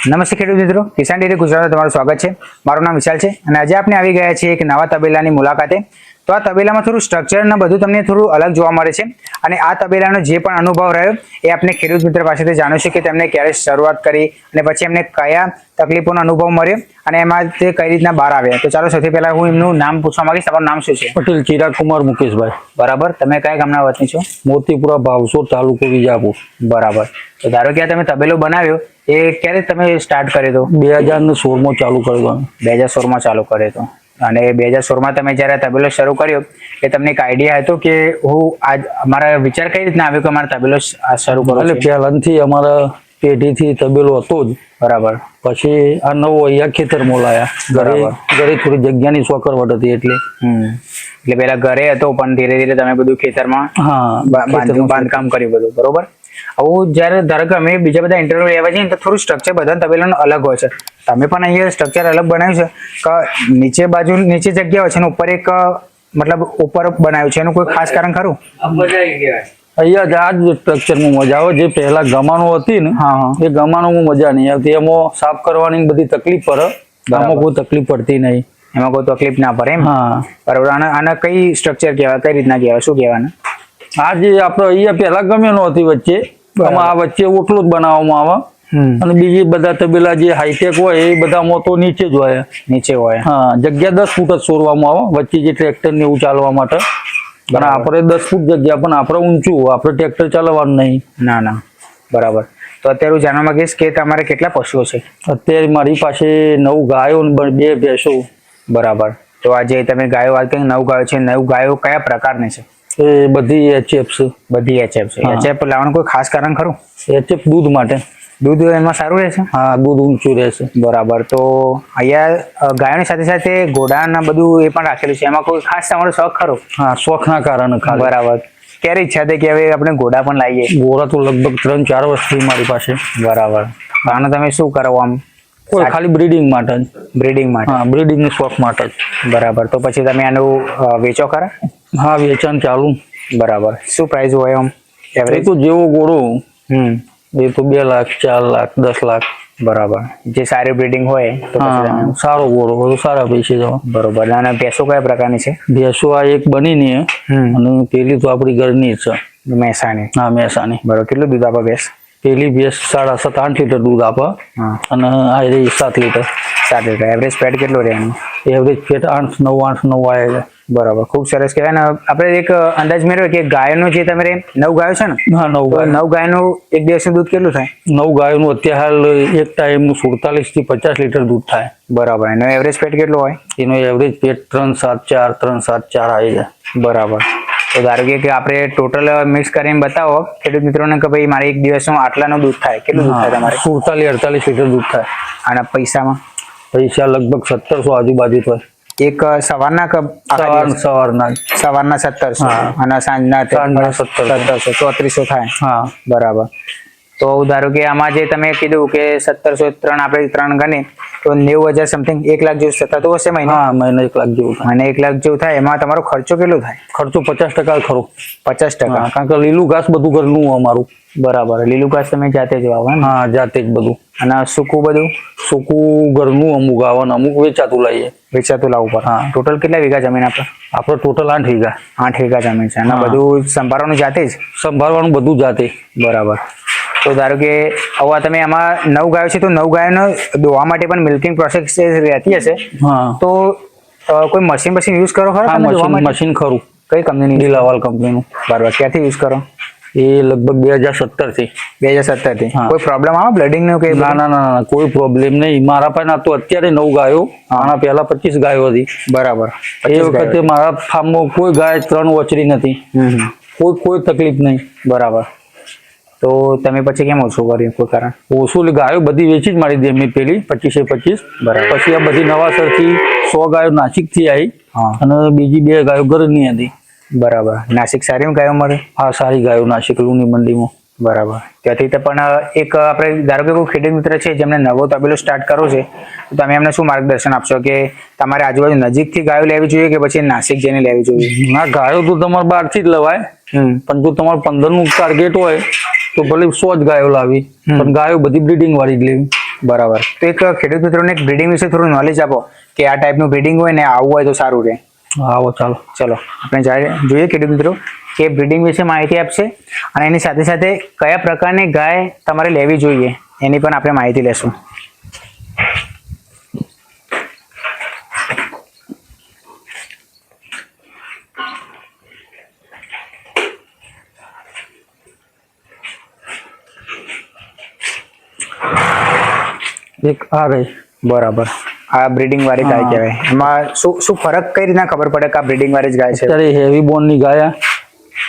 નમસ્તે ખેડૂત મિત્રો, કિસાન ડેરી ગુજરાત તમારું સ્વાગત છે. મારું નામ વિશાલ છે અને આજે આપણે આવી ગયા છીએ એક નવા તબેલાની મુલાકાતે. તો આ તબેલામાં થોડું સ્ટ્રક્ચર ને બધું તમને થોડું અલગ જોવા મળે છે. અને આ તબેલાનો જે પણ અનુભવ રહ્યો એ આપણે ખેડૂત મિત્ર પાસેથી જાણીશું કે તેમણે ક્યારે શરૂઆત કરી અને પછી એમને કયા તકલીફોનો અનુભવ મળ્યો અને એમાં તે કઈ રીતના બહાર આવ્યા. તો ચાલો સૌથી પહેલા હું એમનું નામ પૂછવા માંગીશ. તમારું નામ શું છે? પટેલ ચિરાગ કુમાર મુકેશભાઈ. બરાબર. તમે કયા ગામના વતની છો? મોતીપુરા ભાવસોર તાલુકો વિજાપુર. બરાબર. તો ધારો કે આ તમે તબેલો બનાવ્યો એ ક્યારે તમે સ્ટાર્ટ કર્યો હતો બે હજાર ને સોળમાં ચાલુ કર્યો. બે હજાર સોળમાં ચાલુ કર્યો હતો અને બે હજાર સોળમાં તમે જ્યારે તબેલો શરૂ કર્યો એ તમને એક આઈડિયા હતો કે હું આજ અમારા વિચાર કઈ રીતના આવ્યો કે મારે તબેલો શરૂ કરો એટલે પહેલાંથી અમારા પેઢીથી તબેલો હતો જ. બરાબર. પછી આ નવો અહીંયા ખેતરમાં લાયા ઘરે ઘરે થોડી જગ્યાની સોકરવટ હતી એટલે. એટલે પેલા ઘરે હતો પણ ધીરે ધીરે તમે બધું ખેતરમાં હા બાંધકામ કર્યું બધું. બરોબર? આવું જ્યારે ધારો કે અમે બીજા બધા ઇન્ટરવ્યુ લેવા જઈએ તો થોડું સ્ટ્રક્ચર બધા તબેલાનું અલગ હોય છે. તમે પણ અહીંયા સ્ટ્રક્ચર અલગ બનાવ્યું છે. કે નીચે બાજુ નીચે જગ્યા હોય છે અને ઉપર એક મતલબ ઉપર બનાવ્યું છે. એનું કોઈ ખાસ કારણ ખરું? અહીંયા જ આ જ સ્ટ્રક્ચરમાં મજા આવે. જે પહેલા ગમાણું હતી ને હા હા. એ ગમાનોમાં મજા નહીં આવતી. એમાં સાફ કરવાની બધી તકલીફ પડે આમાં કોઈ તકલીફ પડતી નહીં. એમાં કોઈ તકલીફ ના પડે એમ? હા. બરાબર. આને આને કઈ સ્ટ્રક્ચર કહેવાય? કઈ રીતના કહેવાય? શું કહેવાય આ જે આપણે અહીંયા પહેલા ગમે નહોતી હતી વચ્ચે. આ વચ્ચે ઓટલું જ બનાવવામાં આવે. અને બીજી બધા તબેલા જે હાઈટેક હોય એ બધામાં તો નીચે જ હોય. નીચે હોય. હા જગ્યા દસ ફૂટ જ સોરવામાં આવે વચ્ચે જે ટ્રેક્ટર ને એવું ચાલવા માટે. પણ આપણે દસ ફૂટ જગ્યા પણ આપણે ઊંચું આપણે ટ્રેક્ટર ચાલવાનું નહીં. ના ના. બરાબર. તો અત્યારે હું જાણવા માંગીશ કે તમારે કેટલા પશુઓ છે? અત્યારે મારી પાસે નવ ગાયો બે ભેંસો. બરાબર. તો આજે તમે ગાયો વાત કરી નવ ગાયો છે નવ ગાયો કયા પ્રકારની છે? એ બધી એચએફ છે બધી એચએફ છે. એચએફ લાવવાનું કોઈ ખાસ કારણ ખરું? એચએફ દૂધ માટે. દૂધ એમાં સારું રહેશે હા દૂધ ઊંચું રહેશે બરાબર. તો અહીંયા ગાયોની સાથે સાથે ઘોડાના બધું એ પણ રાખેલું છે. એમાં કોઈ ખાસ તમારો શોખ ખરો? હા શોખના કારણે બરાબર. ક્યારે ઈચ્છા થઈ કે હવે આપણે ઘોડા પણ લાવીએ? ગોળા તો લગભગ ત્રણ ચાર વર્ષથી મારી પાસે. બરાબર. આને તમે શું કરો આમ? કોઈ ખાલી બ્રીડિંગ માટે જ. બ્રીડિંગ માટે. હા બ્રીડિંગ શોખ માટે જ. બરાબર. તો પછી તમે આનું વેચો ખરા? હા વેચાણ ચાલુ. બરાબર. શું પ્રાઇસ હોય આમ? એવરેજ તો જેવો ગોળો. હમ. એ તો બે લાખ ચાર લાખ દસ લાખ. બરાબર. જે સારી બ્રીડિંગ હોય તો સારો ગોળો હોય સારા પૈસે જવા બરોબર. અને ભેંસો કયા પ્રકારની છે? ભેંસો આ એક બનીને હમ. અને પેલી તો આપણી ઘરની જ છે. મહેસાણી. હા મહેસાણી. બરોબર. કેટલું દૂધ આપે ભેંસ? પેલી ભેંસ સાડા સાત આઠ લીટર દૂધ આપે. અને આ રહી સાત લીટર. સાત લીટર. એવરેજ ફેટ કેટલો રહે એનું? એવરેજ ફેટ આઠ નવ આઠ નવ આવે છે. બરાબર. ખૂબ સરસ કહેવાય. ને આપણે એક અંદાજ મેળવ્યો કે ગાયનો જે તમે નવ ગાયો છે ને હા નવ ગાય. નવ ગાયનું એક દિવસનું દૂધ કેટલું થાય? નવ ગાયોનું અત્યારે હાલ એક ટાઈમનું સુડતાલીસથી પચાસ લીટર દૂધ થાય. બરાબર. એનો એવરેજ પેટ કેટલો હોય? એનો એવરેજ પેટ ત્રણ સાત ચાર ત્રણ સાત ચાર આવી જાય. બરાબર. તો ધારો કે કે આપણે ટોટલ મિક્સ કરીને બતાવો ખેડૂત મિત્રોને કે ભાઈ મારે એક દિવસનું આટલાનું દૂધ થાય. કેટલું દૂધ થાય તમારે? સુડતાલીસ અડતાલીસ લીટર દૂધ થાય. આના પૈસામાં? પૈસા લગભગ સત્તરસો આજુબાજુ થાય એક સવારના સવારના. સવારના સત્તરસો અને સાંજના તે સાંજના 1700. સત્તરસો ચોત્રીસો થાય. હા. બરાબર. તો ધારો કે આમાં જે તમે કીધું કે સત્તરસો ત્રણ આપણે ત્રણ ગણે તો નેવું હજાર સમથિંગ એક લાખ જેવું થતું હશે મહિને? હા મહિને એક લાખ જેવું અને એક લાખ જેવું થાય એમાં તમારો ખર્ચો કેટલો થાય? ખર્ચો પચાસ ટકા ખરો. પચાસ ટકા. કારણ કે લીલું ઘાસ બધું ઘરનું અમારું. બરાબર. લીલું ઘાસ તમે જાતે જ વાવો એમ? હા જાતે જ બધું. અને સૂકું બધું? સૂકું ઘરનું અમુક આવે ને અમુક વેચાતું લઈએ. વેચાતું લાવવું પડે. હા. ટોટલ કેટલા વીઘા જમીન આપણે આપણે ટોટલ આઠ વીઘા. આઠ વીઘા જમીન છે. અને બધું સંભાળવાનું જાતે જ? સંભાળવાનું બધું જાતે. બરાબર. તો ધારો કે હવે તમે આમાં નવ ગાયો છે તો નવ ગાયોનો દોવા માટે પણ મિલ્કિંગ પ્રોસેસ રહેતી હશે. હા. તો કોઈ મશીન મશીન યુઝ કરો ખરા મશીન ખરું. કઈ કંપનીની લીલાવાલ કંપનીનું બરાબર. ક્યાંથી યુઝ કરો? એ લગભગ બે હજાર સત્તરથી. બે હજાર સત્તરથી. કોઈ પ્રોબ્લેમ આવે બ્લડિંગનું કે ના ના ના કોઈ પ્રોબ્લેમ નહીં. મારા પાસે તો અત્યારે નવ ગાયો. આના પહેલા પચીસ ગાયો હતી. બરાબર. એ વખતે મારા ફાર્મમાં કોઈ ગાય ત્રણ વચરી નથી. કોઈ કોઈ તકલીફ નહીં. બરાબર. તો તમે પછી કેમ ઓછું કર્યું? કોઈ કારણ? ઓછું ગાયો બધી વેચી જ મારી દે મેં પેલી પચીસે પચીસ. બરાબર. પછી આ બધી નવાસરથી સો ગાયો નાસિકથી આવી અને બીજી બે ગાયો ઘરની હતી. બરાબર. નાસિક સારી ગાયો મળે? હા સારી ગાયો નાસિક લુની મંડીમાં. બરાબર. ત્યાંથી તો પણ એક આપણે ધારો કે કોઈ ખેડૂત મિત્ર છે જેમને નવો તબેલો સ્ટાર્ટ કરવો છે તો તમે એમને શું માર્ગદર્શન આપશો? કે તમારે આજુબાજુ નજીકથી ગાયો લેવી જોઈએ કે પછી નાસિક જઈને લેવી જોઈએ? ના ગાયો તો તમારે બહારથી જ લવાય. પણ જો તમારું પંદરનું ટાર્ગેટ હોય તો ભલે સો જ ગાયો લાવી પણ ગાયો બધી બ્રીડિંગ વાળી જ લેવી. બરાબર. તો એક ખેડૂત મિત્રોને એક બ્રીડિંગ વિશે થોડું નોલેજ આપો કે આ ટાઈપનું બ્રીડિંગ હોય ને આવું હોય તો સારું રહે. આવો ચાલો ચલો. આપણે જોઈએ ખેડૂત મિત્રો કે બ્રિડિંગ વિશે માહિતી આપશે અને એની સાથે સાથે કયા પ્રકારની ગાય તમારે લેવી જોઈએ એની પણ આપણે માહિતી લેશું. એક આ ગઈ. બરાબર. આ બ્રીડિંગ વાળી ગાય કહેવાય. એમાં શું શું ફરક કઈ રીતના ખબર પડે કે આ બ્રીડિંગ વાળી જ ગાય છે? અત્યારે હેવી બોનની ગાય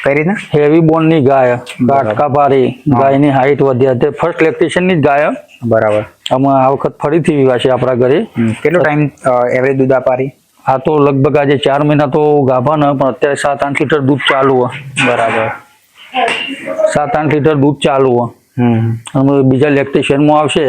કઈ રીતના? હેવી બોનની ગાય ગાટકા પારી ગાયની હાઈટ વધી તે ફર્સ્ટ લેક્ટેશનની જ ગાય બરાબર. આમાં આ વખત ફરીથી વિવાહ છે આપણા ઘરે. કેટલો ટાઈમ એવરેજ દૂધ પારી? આ તો લગભગ આજે ચાર મહિના તો ગાભા ન પણ અત્યારે સાત આઠ લીટર દૂધ ચાલુ બરાબર. સાત આઠ લીટર દૂધ ચાલુ હોય હમ. બીજા લેક્ટેશનમાં આવશે.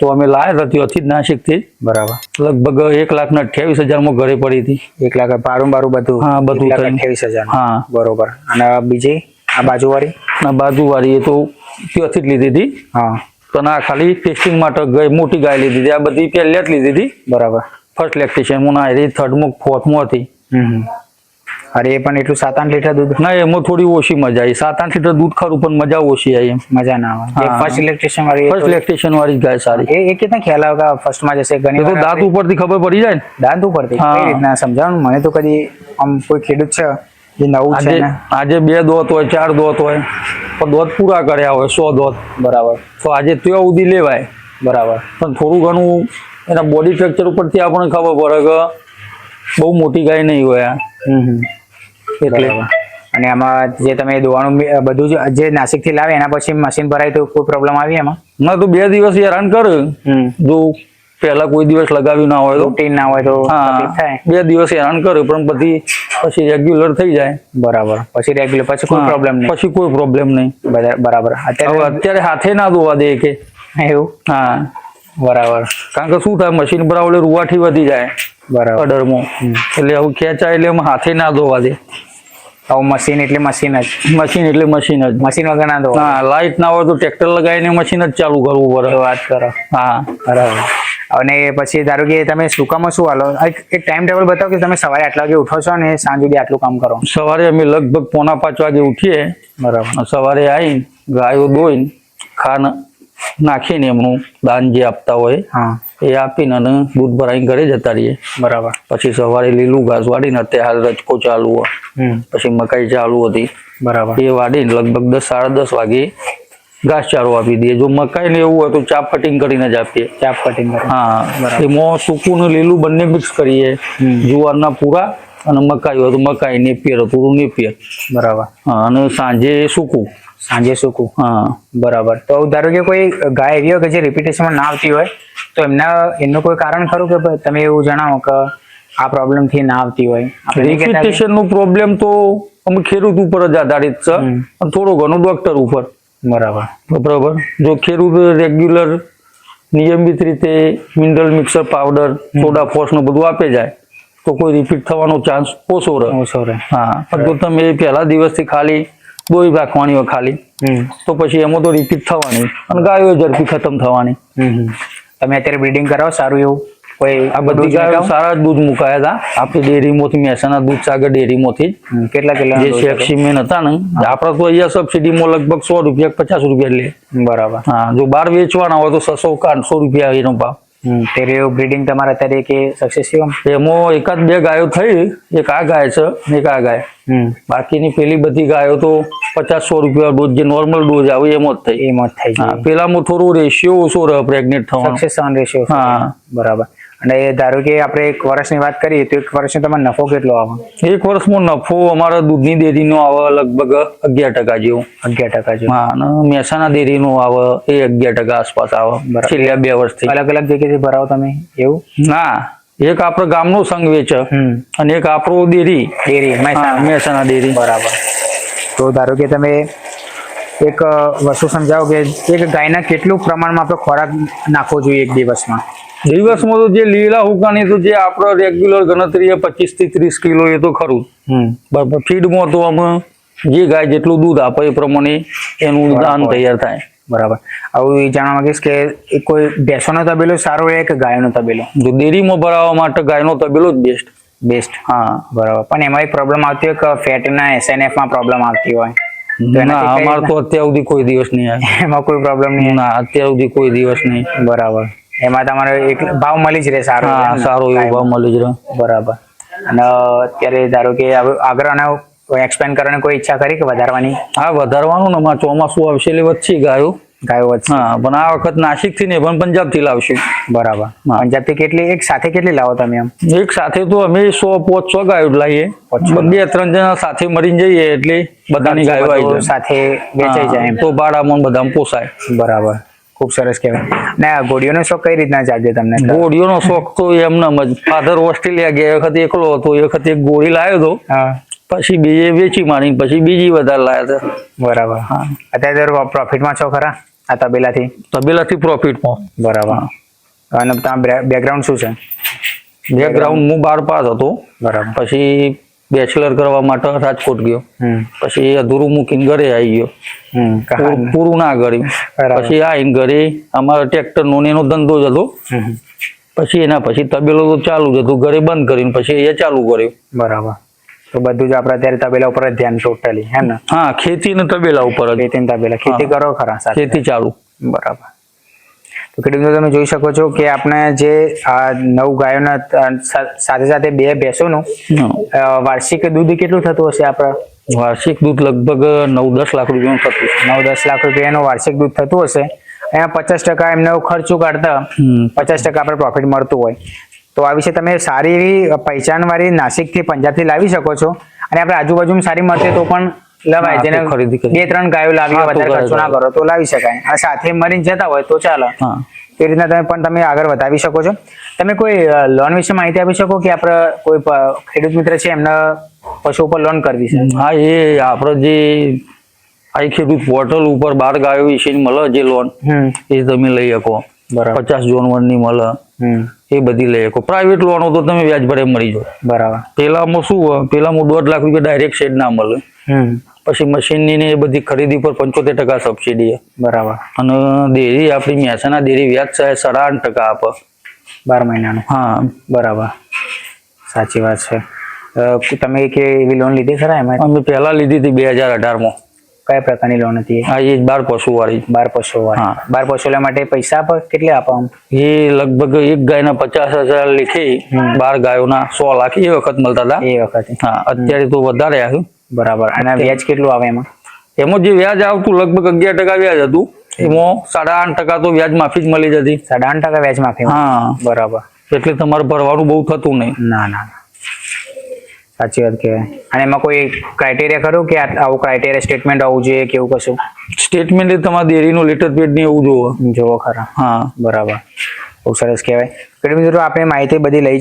તો અમે લાયા હતી ત્યાંથી જ નાસિકથી. બરાબર. લગભગ એક લાખ ને અઠ્યાવીસ હજારમાં ઘરે પડી હતી. એક લાખ બારું બારું બધું હા, બધું અઠ્યાવીસ હજાર હા. બરોબર. અને બીજી આ બાજુવાળી? ના બાજુવાળી એ તો ત્યાંથી જ લીધી હતી. હા. પણ આ ખાલી ટેસ્ટિંગ માટે ગઈ મોટી ગાય લીધી હતી. આ બધી પહેલા જ લીધી હતી. બરાબર. ફર્સ્ટ લેક્ટેશનમાં ના એ થર્ડમાં ફોર્થમાં હતી. અરે એ પણ એટલું સાત આઠ લીટર દૂધ? ના એમાં થોડી ઓછી મજા આવી. સાત આઠ લીટર દૂધ ખરું પણ મજા ઓછી આવી એમ. મજા ના આવે. ફર્સ્ટ ઇલેક્ટ્રિશિયન વાળી ફર્સ્ટ ઇલેક્ટ્રિશિયન વાળી ગાય સારી. એ કેટલા ખ્યાલ આવે કે ફર્સ્ટમાં જશે? ઘણી તો દાંત ઉપરથી ખબર પડી જાય ને. દાંત ઉપરથી? કઈ રીતના? સમજાવવાનું મને તો કદી આમ કોઈ ખેડૂત છે જે નવું છે આજે આજે બે દોત હોય ચાર દોત હોય પણ દોત પૂરા કર્યા હોય સો દોત. બરાબર. તો આજે ત્યાં સુધી લેવાય. બરાબર. પણ થોડું ઘણું એના બોડી સ્ટ્રક્ચર ઉપરથી આપણને ખબર પડે કે બહુ મોટી ગાય નહીં હોય આ. એટલે બરાબર. અને આમાં જે તમે દોવાનું મી- બધું જ- જે નાસિકથી લાવે એના પછી મશીન ભરાય તો કોઈ પ્રોબ્લેમ આવી એમાં? ના તો બે દિવસ હેરાન કર. જો પહેલા કોઈ દિવસ લગાવ્યું ના હોય તો. રૂટીન ના હોય તો હા તકલીફ થાય. બે દિવસ હેરાન કરે પણ પછી પછી રેગ્યુલર થઈ જાય. બરાબર. પછી રેગ્યુલર પછી કોઈ હા, પ્રોબ્લેમ નહીં. પછી કોઈ પ્રોબ્લેમ નહીં. બધા- બરાબર. હવે અત્યારે અત્યારે હાથે ના ધોવા દે કે. એવું? હા. બરાબર. કારણ કે શું થાય મશીન આવડે રૂવાઠી વધી જાય. અડરમાં એટલે હવે ખેંચાય એટલે એમાં હાથે ના ધોવા દે. આવું મશીન એટલે મશીન જ. મશીન એટલે મશીન જ. મશીન વગર ના ધોવા. હા લાઈટ ના હોય તો ટ્રેક્ટર લગાવીને મશીન જ ચાલુ કરવું પડે. વાત કરો. હા. બરાબર. અને પછી ધારો કે તમે સુકામાં શું હાલો? એક એક ટાઈમ ટેબલ બતાવો કે તમે સવારે આટલા વાગે ઉઠો છો ને સાંજ સુધી આટલું કામ કરો? સવારે અમે લગભગ પોણા પાંચ વાગે ઉઠીએ. બરાબર. સવારે આવીને ગાયો દોઈને ખાન નાખીને એમનું દાન જે આપતા હોય હા. એ આપીને અને દૂધ ભરાઈને ઘરે જતા રહીએ. બરાબર. પછી સવારે લીલું ઘાસ વાડીને અત્યારે રચકો ચાલુ હોય. પછી મકાઈ ચાલુ હતી. બરાબર. એ વાડીને લગભગ દસ સાડા દસ વાગે ઘાસ ચારો આપી દઈએ. જો મકાઈ ને એવું હોય તો ચાપ કટિંગ કરીને જ આપીએ. ચાપ કટિંગ હા. એમાં સૂકું ને લીલું બંને મિક્સ કરીએ. જુવારના પૂરા અને મકાઈ હોય તો મકાઈ નેપિયર હતું તો નેપિયર બરાબર. હા અને સાંજે સૂકું. સાંજે સૂકું. હા. બરાબર. તો ધારો કે કોઈ ગાય એવી હોય કે જે રિપીટેશનમાં ના આવતી હોય તો એમના એમનું કોઈ કારણ ખરું કે તમે એવું જણાવો કે આ પ્રોબ્લેમથી ના આવતી હોય? રિપીટેશનનું પ્રોબ્લેમ તો અમે ખેડૂત ઉપર જ આધારિત છે. અને થોડું ઘણું ડોક્ટર ઉપર. બરાબર. બરાબર? જો ખેડૂત રેગ્યુલર નિયમિત રીતે મિનરલ મિક્સર પાવડર સોડા ફોસનું બધું આપે જાય તો કોઈ રિપીટ થવાનો ચાન્સ ઓછો રહે. ઓછો રહે. હા. પણ જો તમે પહેલા દિવસથી ખાલી દોઈ રાખવાની હોય ખાલી. તો પછી એમાં તો રિપીટ થવાની. અને ગાયો ઝડપી ખતમ થવાની. તમે અત્યારે બ્રીડિંગ કરાવો સારું એવું? કોઈ આ બધી ગાયો સારા દૂધ મુકાયા હતા. આપણી ડેરીમાંથી મહેસાણા દૂધસાગર ડેરીમાંથી. જ હમ, કેટલા કેટલા જે સેક્સીમેન હતા? ને આપણા તો અહીંયા સબસિડીમાં લગભગ સો રૂપિયા પચાસ રૂપિયા લે. બરાબર. હા જો બહાર વેચવાના હોય તો છસો કાંઠસો આઠસો રૂપિયા એનો ભાવ. હમ તે બ્રીડિંગ તમારે અત્યારે કે સક્સેસ થયું એમાં એકાદ બે ગાયો થઈ એક આ ગાય છે એક આ ગાય. હમ. બાકીની પેલી બધી ગાયો તો પચાસ સો રૂપિયા ડોઝ જે નોર્મલ ડોઝ આવે એમાં જ થઈ. એમાં જ થઈ હા પેલામાં થોડું રેશિયો ઓછો રહે પ્રેગ્નેટ થવાનો. સક્સેસ રેશિયો હા. બરાબર. અને ધારો કે આપણે એક વર્ષની વાત કરીએ તો એક વર્ષનો તમારો નફો કેટલો આવે? એક વર્ષમાં નફો અમારા દૂધની ડેરીનો આવે લગભગ અગિયાર ટકા જેવું. અગિયાર ટકા જેવું. હા અને મહેસાણા ડેરીનો આવે એ અગિયાર ટકા આસપાસ આવે. છેલ્લા બે વર્ષથી. અલગ અલગ જગ્યાએથી ભરાવો તમે? એવું? ના એક આપણો ગામનો સંઘ વેચે અને એક આપણો ડેરી. Dairy Mehsana dairy. બરાબર. તો ધારો કે તમે એક વસ્તુ સમજાવો કે એક ગાયના કેટલું પ્રમાણમાં આપણે ખોરાક નાખવો જોઈએ એક દિવસમાં? દિવસમાં તો જે લીલા હુકાની તો જે આપણો રેગ્યુલર ગણતરી પચીસથી ત્રીસ કિલો એ તો ખરું. બરાબર ફીડમાં તો અમે જે ગાય જેટલું દૂધ આપે એ પ્રમાણે એનું દાન તૈયાર થાય. બરાબર. આવું એ જાણવા માંગીશ કે કોઈ ભેંસોનો તબેલો સારો રહે કે ગાયનો તબેલો? જો ડેરીમાં ભરાવવા માટે ગાયનો તબેલો જ બેસ્ટ બેસ્ટ હા બરાબર. પણ એમાં એક પ્રોબ્લેમ આવતી હોય કે ફેટના એસએનએફમાં પ્રોબ્લેમ આવતી હોય. અમારે તો અત્યાર સુધી કોઈ દિવસ નહીં એમાં કોઈ પ્રોબ્લેમ નહીં ના અત્યાર સુધી કોઈ દિવસ નહીં. બરાબર. એમાં તમારે એક ભાવ મળી જ રહે સારો? સારો એવો ભાવ મળી જ રહે. બરાબર. અને અત્યારે ધારો કે આના એક્સપેન્ડ કરવાની કોઈ ઈચ્છા કરી કે વધારવાની? હા વધારવાનું ને અમારે ચોમાસું આવશે એટલે વચ્ચે ગાયો. ગાયો વધશે હા પણ આ વખત નાસિકથી ને પણ પંજાબથી લાવશું. બરાબર. હા. પંજાબથી કેટલી એક સાથે કેટલી લાવો તમે એમ? એક સાથે તો અમે સો પોચ સો ગાયો લાવીએ. બે ત્રણ જણા સાથે મરીને જઈએ એટલે બધાની ગાયો આવી સાથે વેચાઈ જાય એમ. તો ભાડામાં બધામાં પોસાય. બરાબર. ખૂબ સરસ કહેવાય. ને આ ઘોડીઓનો શોખ કઈ રીતના જાગ્યો તમને? ગોળીઓનો શોખ તો એમને જ. ફાધર ઓસ્ટ્રેલિયા ગયા વખતે એકલો હતો એ વખતે એક ગોળી લાવ્યો હતો. પછી બીજે વેચી મારી પછી બીજી વધારે લાયા હતા બરાબર. હા. અત્યારે પ્રોફિટમાં છો ખરા? આ તબેલાથી? તબેલાથી પ્રોફિટમાં બરાબર. અને તમારા બેકગ્રાઉન્ડ શું છે? બેકગ્રાઉન્ડ હું બાર પાસ હતો. બરાબર. પછી બેચલર કરવા માટે રાજકોટ ગયો. પછી અધૂરું મૂકીને ઘરે આવી ગયો. પૂરું ના કર્યું. પછી આવીને ઘરે અમારા ટ્રેક્ટર નો એનો ધંધો જ હતો. પછી એના પછી તબેલો તો ચાલુ જ હતું. ઘરે બંધ કરીને પછી એ ચાલુ કર્યું. બરાબર. તો બધું જ આપણે અત્યારે તબેલા ઉપર જ ધ્યાન ટોટલી હે ને? હા ખેતી ને તબેલા ઉપર જ. ખેતી ને તબેલા. ખેતી કરો ખરા સાથે ખેતી ચાલુ. બરાબર. તો ખેડૂત તમે જોઈ શકો છો કે આપણે જે આ નવ ગાયોના સાથે સાથે બે ભેંસોનું. વાર્ષિક દૂધ કેટલું થતું હશે આપણે? વાર્ષિક દૂધ લગભગ નવ દસ લાખ રૂપિયાનું થતું નવ દસ લાખ રૂપિયાનું વાર્ષિક દૂધ થતું હશે. અહીંયા પચાસ ટકા એમને ખર્ચો કાઢતા પચાસ ટકા આપણે પ્રોફિટ મળતું હોય. તો આ વિશે તમે સારી એવી પહેચાનવાળી નાસિકથી પંજાબથી લાવી શકો છો. અને આપણે આજુબાજુમાં સારી મળતી તો પણ લવાય. જેને ખરીદી બે ત્રણ ગાયો લાવી વધારે ખર્ચો ના કરો તો લાવી શકાય. અને સાથે મરીને જતા હોય તો ચાલે. એ રીતના તમે પણ તમે આગળ વધાવી શકો છો. તમે કોઈ લોન વિશે માહિતી આપી શકો કે આપણે કોઈ ખેડૂત મિત્ર છે એમને પશુ ઉપર લોન કરવી છે? હા એ આપણો જે આઈ ખેડૂત પોર્ટલ ઉપર બાર ગાયો વિશેની મળે જે લોન એ તમે લઈ શકો. બરાબર. પચાસ જોનવરની મળે. હમ. એ બધી લઈ શકો. પ્રાઇવેટ લોનો તો તમે વ્યાજ ભરે મળી જાય. બરાબર. પેલામાં શું હોય? પેલામાં દોઢ લાખ રૂપિયા ડાયરેક્ટ શેડ ના મળે. પછી મશીનની ને એ બધી ખરીદી પર પંચોતેર ટકા સબસિડી બરાબર. અને ડેરી આપણી મહેસાણા ડેરી વ્યાજ સાડા આઠ ટકા આપે. બાર મહિનાનું. હા. બરાબર. સાચી વાત છે. તમે કે એવી લોન લીધી ખરા એમાં? અમે પહેલા લીધી હતી બે હજાર અઢારમાં. કયા પ્રકારની લોન હતી? આ એ બાર પશુ વાળી બાર પશુ વાળી બાર પશુ માટે પૈસા કેટલે આપવા એ લગભગ એક ગાયના પચાસ હજાર લીખી બાર ગાયોના સો લાખ એ વખત મળતા હતા. એ વખતે. હા અત્યારે તો વધારે આવ્યું બરાબર. અને વ્યાજ કેટલું આવે એમાં? એમાં જે વ્યાજ આવતું લગભગ અગિયાર ટકા વ્યાજ હતું. એમાં સાડા આઠ ટકા તો વ્યાજ માફી જ મળી જતી. સાડા આઠ ટકા વ્યાજ માફી. હા. બરાબર. એટલે તમારે ભરવાનું બહુ થતું નહીં. ના ના ના. સાચી વાત કહેવાય. અને એમાં કોઈ ક્રાઇટેરિયા ખરું કે આવું ક્રાઇટેરિયા સ્ટેટમેન્ટ આવવું જોઈએ કે એવું કશું? સ્ટેટમેન્ટ એ તમારા ડેરીનું લેટર પેડ ને એવું જોવો જોવો ખરા. હા. બરાબર. બહુ સરસ કહેવાય. ખેડૂત મિત્રો આપણે માહિતી બધી લઈ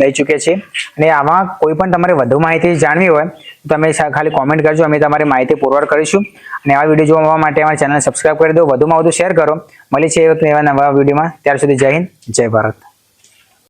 લઈ ચૂક્યા છીએ. અને આમાં કોઈ પણ તમારે વધુ માહિતી જાણવી હોય તો તમે ખાલી કોમેન્ટ કરજો. અમે તમારી માહિતી પુરવાર કરીશું. અને આ વીડિયો જોવા માટે અમારી ચેનલ સબસ્ક્રાઈબ કરી દો. વધુમાં વધુ શેર કરો. મળી છે એક એવા નવા વિડીયોમાં ત્યાર સુધી જય હિન્દ જય ભારત.